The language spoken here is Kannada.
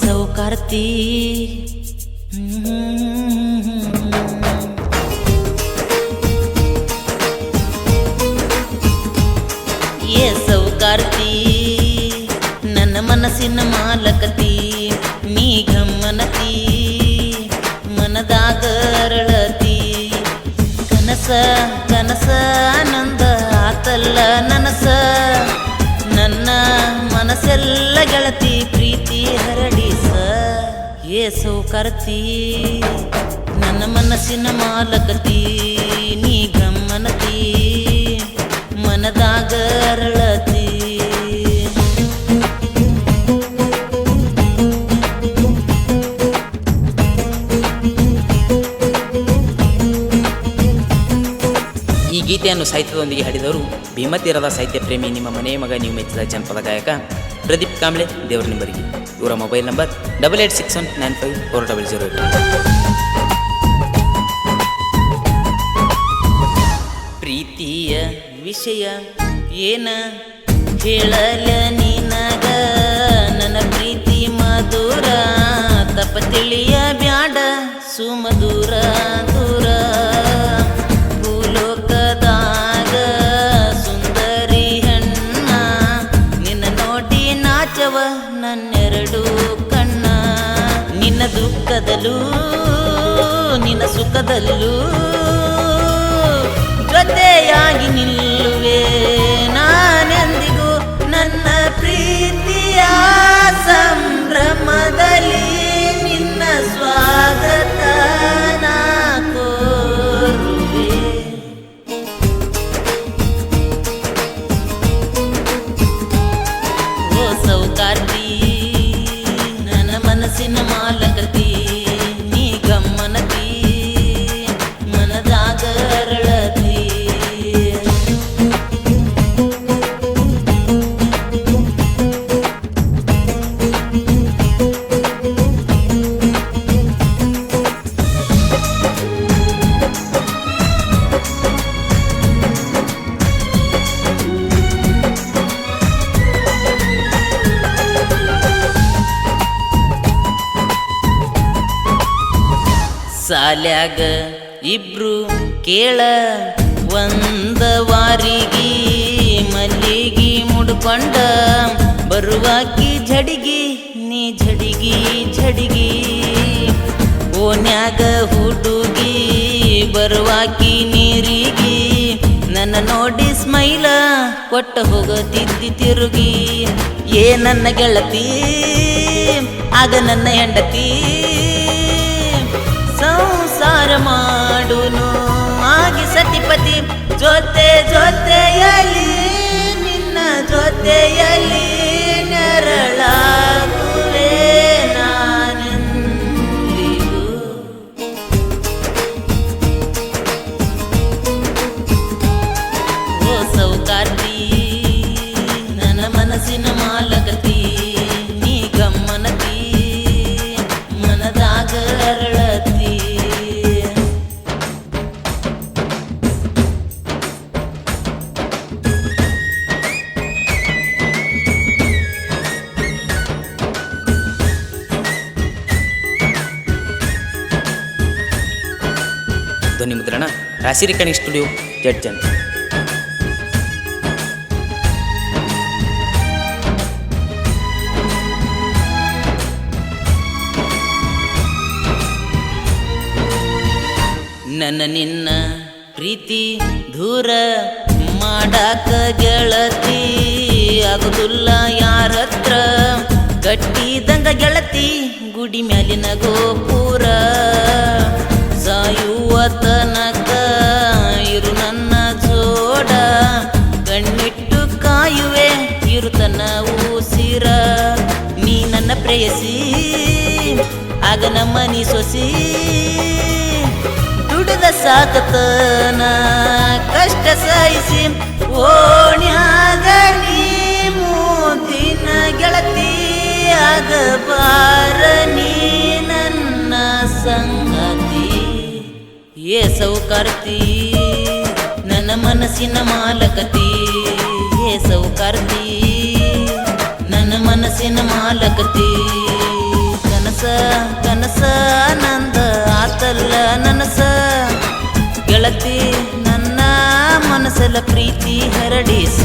ಸೌಕಾರ್ತಿ ಏ ಸೌಕಾರ್ತಿ ನನ್ನ ಮನಸ್ಸಿನ ಮಾಲಕತಿ ನೀ ಗಮ್ಮನತಿ ಮನದಾಗ ಅರಳತಿ ಕನಸ ಕನಸ ಆನಂದ ಆತಲ್ಲ ನನಸ ನನ್ನ ಮನಸ್ಸೆಲ್ಲ ಗೆಳತಿ ಪ್ರೀತಿ ಹರಡಿಸ ಏ ಕರ್ತಿ, ನನ್ನ ಮನಸ್ಸಿನ ಮಾಲಕತಿ, ನೀ ಗಮನತಿ ಮನದಾಗ ಈ ಗೀತೆಯನ್ನು ಸಾಹಿತ್ಯದೊಂದಿಗೆ ಹಾಡಿದವರು ಭೀಮತೀರದ ಸಾಹಿತ್ಯ ಪ್ರೇಮಿ ನಿಮ್ಮ ಮನೆಯ ಮಗ, ನೀವು ಮೆಚ್ಚಿದ ಜನಪದ ಗಾಯಕ ಪ್ರದೀಪ್ ಕಾಂಬ್ಳೆ ದೇವರ ನಿಂಬರಿಗೆ ಇವರ mobile number double eight six one nine five four double zero eight. ಪ್ರೀತಿಯ ವಿಷಯ ಏನ ಹೇಳಲ ನಿನಗ? ನನ್ನ ಪ್ರೀತಿ ಮಧುರ ತಪ್ಪ ತಿಳಿಯ ಬ್ಯಾಡ, ಸುಮಧುರ. ನಿನ್ನ ಸುಖದಲ್ಲೂ ಜೊತೆಯಾಗಿ ನಿಲ್ಲುವೆ ಸಾಲ್ಯಾಗ ಇಬ್ರು ಕೇಳ ಒಂದ ವಾರಿಗಿ ಮಲ್ಲಿಗಿ ಮುಡ್ಕೊಂಡ, ಬರುವಾಕಿ ಝಡಿಗಿ ನೀ ಝಡಿಗಿ ಝಡಿಗಿ ಓನ್ಯಾಗ ಹುಡುಗಿ, ಬರುವಾಕಿ ನೀರಿಗಿ, ನನ್ನ ನೋಡಿ ಸ್ಮೈಲ ಕೊಟ್ಟ ಹೋಗತಿದ್ದಿ ತಿರುಗಿ. ಏ ನನ್ನ ಗೆಳತಿ, ಆಗ ನನ್ನ ಹೆಂಡತಿ ಸಂಸಾರ ಮಾಡುನು. ಆಗಿ ಸತಿಪತಿ ಜೊತೆ ಜೊತೆಯಲ್ಲಿ ನಿನ್ನ ಜೊತೆಯಲ್ಲಿ. ಧ್ವನಿ ಮುದ್ರಣ ರಾಸಿರಿಕಣಿ ಸ್ಟುಡಿಯೋ, ಜಡ್ಜನ್. ನನ್ನ ನಿನ್ನ ಪ್ರೀತಿ ದೂರ ಮಾಡಾಕ ಗೆಳತಿ ಆಗುದಿಲ್ಲ ಯಾರತ್ರ. ಕಟ್ಟಿದಂಗ ಗೆಳತಿ, ಗುಡಿ ಮ್ಯಾಲಿನ ಗೋಪುರ ಉಸಿರ ನೀ ನನ್ನ ಪ್ರೇಯಸಿ, ಆಗ ನಮ್ಮ ನೀ ಸೊಸಿ. ದುಡಿದ ಸಾಕತನ ಕಷ್ಟ ಸಹಿಸಿ ಓಣ್ಯಾಗ ನೀ ಮೂದಿನ ಗೆಳತಿ ಆಗಬಾರ, ನೀ ನನ್ನ ಸಂಗತಿ. ಏ ಸೌಕರ್ತಿ, ನನ್ನ ಮನಸ್ಸಿನ ಮಾಲಕತಿ. ಏ ಸೌಕರ್ತಿ ಕನಸಿನ ಮಾಲಕತಿ. ಕನಸ ಕನಸ ನಂದ ಆತಲ್ಲ ನನಸ. ಗೆಳತಿ ನನ್ನ ಮನಸಲ ಪ್ರೀತಿ ಹರಡಿಸ.